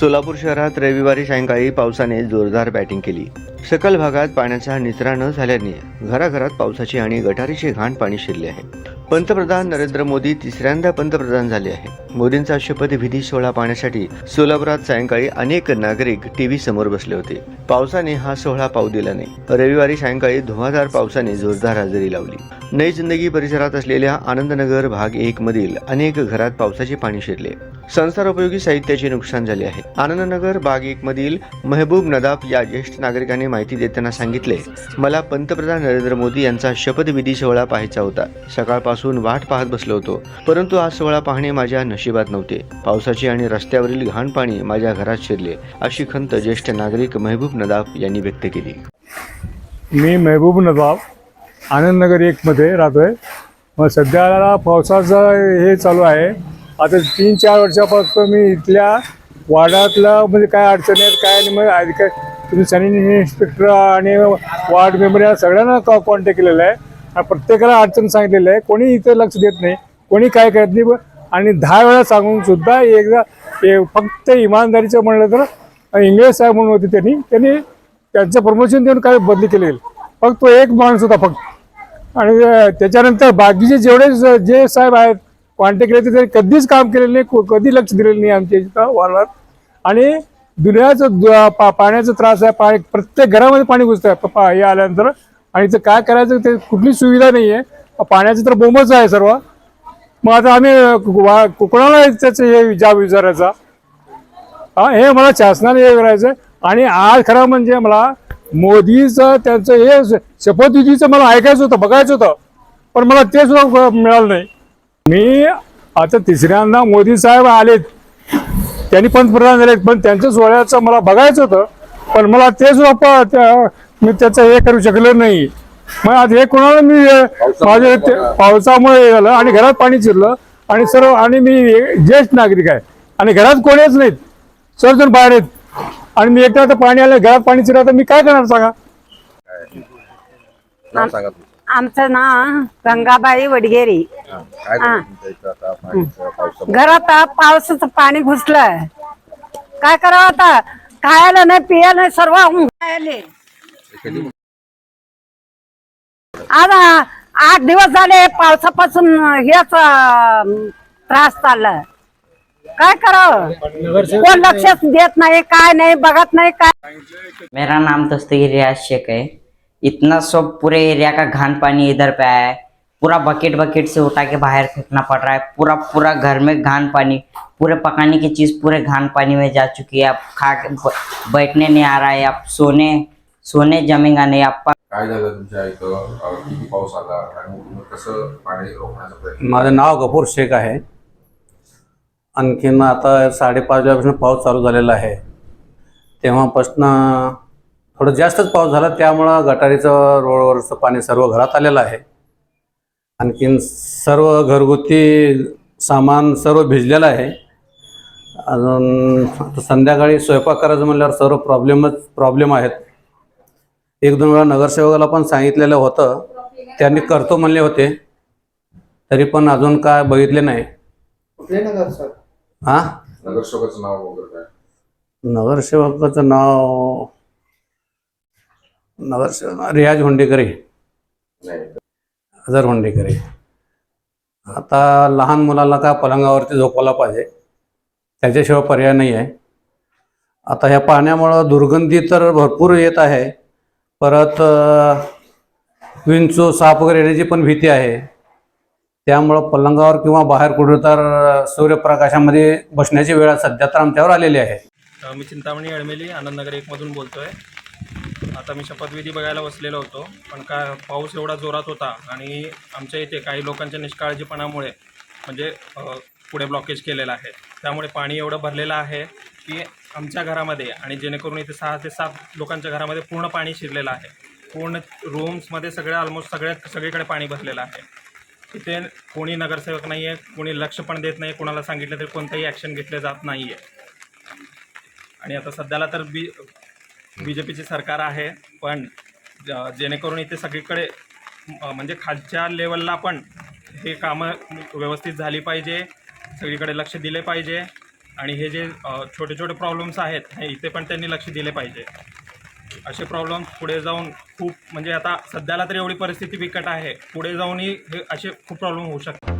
सोलापूर शहरात रविवारी सायंकाळी पावसाने जोरदार बॅटिंग केली. सकल भागात पाण्याचा निचरा न झाल्याने घराघरात पावसाची आणि गटारीचे घाण पाणी शिरले आहे. पंतप्रधान नरेंद्र मोदी तिसऱ्यांदा पंतप्रधान झाले आहे. मोदींचा शपथविधी सोहळा पाहण्यासाठी सोलापुरात सायंकाळी अनेक नागरिक टीव्ही समोर बसले होते. पावसाने हा सोहळा पाऊ दिला नाही. रविवारी सायंकाळी धुवाधार पावसाने जोरदार हजेरी लावली. नई जिंदगी परिसरात असलेल्या आनंदनगर भाग एक मधील अनेक घरात पावसाचे पाणी शिरले. संसारोपयोगी साहित्याचे नुकसान झाले आहे. आनंदनगर बाग एक मधील महबूब नदाब या ज्येष्ठ नागरिकांनी माहिती देताना सांगितले मला पंतप्रधान नरेंद्र मोदी यांचा शपथविधी सोहळा पाहायचा होता. सकाळपासून वाट पाहत बसलो होतो. परंतु आज सोहळा पाहणे माझ्या नशिबात नव्हते. पावसाचे आणि रस्त्यावरील घाण पाणी माझ्या घरात शिरले अशी खंत ज्येष्ठ नागरिक महबूब नदाब यांनी व्यक्त केली. मी महबूब नदाब आनंदनगर एकमध्ये राहतो आहे मग सध्याला पावसाचं हे चालू आहे. आता तीन चार वर्षापासून मी इथल्या वार्डातला म्हणजे काय अडचणी आहेत काय नाही मग आधी काय तुम्ही सॅनिटरी इन्स्पेक्टर आणि वार्ड मेंबर या सगळ्यांना कॉ कॉन्टॅक्ट केलेला आहे. आणि प्रत्येकाला अडचण सांगितलेलं आहे. कोणी इथे लक्ष देत नाही कोणी काय करत नाही. आणि दहा वेळा सांगून सुद्धा एकदा फक्त इमानदारीचं म्हणलं तर इंग्रज साहेब म्हणून होते त्यांनी. त्यांनी त्यांचं प्रमोशन देऊन काय बदली केली. फक्त तो एक माणूस होता फक्त. आणि त्याच्यानंतर बाकीचे जेवढे जे साहेब आहेत कॉन्टॅक्ट केले कधीच काम केलेलं नाही कधी लक्ष दिलेलं नाही आमच्या इथं वालात आणि दुनियाचं पा पाण्याचा त्रास आहे पाणी प्रत्येक घरामध्ये पाणी घुसतं आहे पा हे आल्यानंतर. आणि इथं काय करायचं ते कुठली सुविधा नाही आहे पाण्याचं तर बोंबच आहे सर्व. मग आता आम्ही वा- त्याचं हे जाब विचारायचा? हा हे मला शासनाने हे करायचं आणि आज खरं म्हणजे मला मोदीचं त्यांचं हे शपथविधीचं मला ऐकायचं होतं बघायचं होतं. पण मला ते सुद्धा मिळालं नाही. मी आता तिसऱ्यांदा मोदी साहेब आलेत. त्यांनी पंतप्रधान झालेत पण त्यांच्या सोहळ्याचं मला बघायचं होतं पण मला ते सुद्धा प- त्या- मी त्याचं हे करू शकलो नाही. मग आता हे कोणाला मी अं, माझे ते- पावसामुळे हे झालं आणि घरात पाणी शिरलं आणि सर्व आणि मी ज्येष्ठ नागरिक आहे. आणि घरात कोणीच नाहीत? सर्वजण बाहेर आहेत. आणि मी एकटा आता पाणी आलं घरात पाणी शिरलं तर मी काय करणार सांगा? नाव सांगा तुमचं. आमचं नाव गंगाबाई वडगेरी. हा. काय झालं तुमच्या इथं आता? पाण्याचं पावसामुळे. घरात आ- पावसाचं पाणी घुसलं काय करावं आता? खायला नाही पियाला नाही सर्व खायले. कधी आज आ- आठ दिवस झाले पावसापासून हेच त्रास चाललाय. काय करावं? कोण लक्षच देत नाही काय नाही बघत नाही काय मेरा नाम दस्तगीर रियाज शेख है इतना सब पूरे एरिया का घान पानी इधर पे आया है। पूरा बकेट बकेट से उठा के बाहर फेंकना पड़ रहा है। पूरा पूरा घर में घान पानी पूरे पकाने की चीज पूरे घान पानी में जा चुकी है। अब खा के बैठने नहीं आ रहा है। अब सोने सोने जमेगा नहीं। आप काय झालं तुमच्या इथं? अं, किती पाऊस आला? आणि मग तुम्ही कसं पाणी रोखण्याचा प्रयत्न माझं नाव गफूर शेख आहे. आणखीन आता साडेपाच वाजल्यापासून पाऊस चालू झालेला आहे. तेव्हापासून थोडं जास्तच पाऊस झाला. त्यामुळं गटारीचं रोडवरचं पाणी सर्व घरात आलेलं आहे. आणखीन सर्व घरगुती सामान सर्व भिजलेलं आहे. अजून आता संध्याकाळी स्वयंपाक करायचं म्हणल्यावर सर्व प्रॉब्लेमच प्रॉब्लेम आहेत. एक दोन वेळा नगरसेवकाला पण सांगितलेलं होतं. त्यांनी करतो म्हणले होते. तरी पण अजून काय बघितले नाही. हा नगरसेवकाचं नाव वगैरे काय? नगरसेवकाचं नाव नगरसेवक रियाज हुंडेकरी. नाही. हजर हुंडेकरी आता लहान मुलाला का पलंगावरती झोपवायला पाहिजे? त्याच्याशिवाय पर्याय नाही आहे. आता ह्या पाण्यामुळं दुर्गंधी तर भरपूर येत आहे. परत विंचू साप वगैरे येण्याची पण भीती आहे. त्यामुळं पलंगावर किंवा बाहेर कुठं तर सूर्यप्रकाशामध्ये बसण्याची वेळ सध्या तर आमच्यावर आलेली आहे. मी चिंतामणी अडमेली आनंदनगर एकमधून बोलतो आहे आता मी शपथविधी बघायला बसलेलो होतो पण का पाऊस एवढा जोरात होता आणि आमच्या इथे काही लोकांच्या निष्काळजीपणामुळे म्हणजे पुढे ब्लॉकेज केलेलं आहे. त्यामुळे पाणी एवढं भरलेलं आहे की आमच्या घरामध्ये आणि जेणेकरून इथे सहा ते सात लोकांच्या घरामध्ये पूर्ण पाणी शिरलेलं आहे. पूर्ण रूम्समध्ये सगळ्या ऑलमोस्ट सगळ्या सगळीकडे पाणी भरलेलं आहे. तिथे कोणी नगरसेवक नाही आहे कोणी लक्ष पण देत नाही कोणाला सांगितलं तरी कोणतंही ॲक्शन घेतलं जात नाही आहे आणि आता सध्याला तर बी बी जे पीचे सरकार आहे पण जेणेकरून इथे सगळीकडे म्हणजे खालच्या लेवलला पण हे कामं व्यवस्थित झाली पाहिजे सगळीकडे लक्ष दिले पाहिजे आणि हे जे छोटे छोटे प्रॉब्लेम्स आहेत हे इथे पण त्यांनी लक्ष दिले पाहिजे. असे प्रॉब्लेम पुढे जाऊन खूप म्हणजे आता सध्याला तरी एवढी परिस्थिती बिकट आहे पुढे जाऊनही हे असे खूप प्रॉब्लेम होऊ शकतात.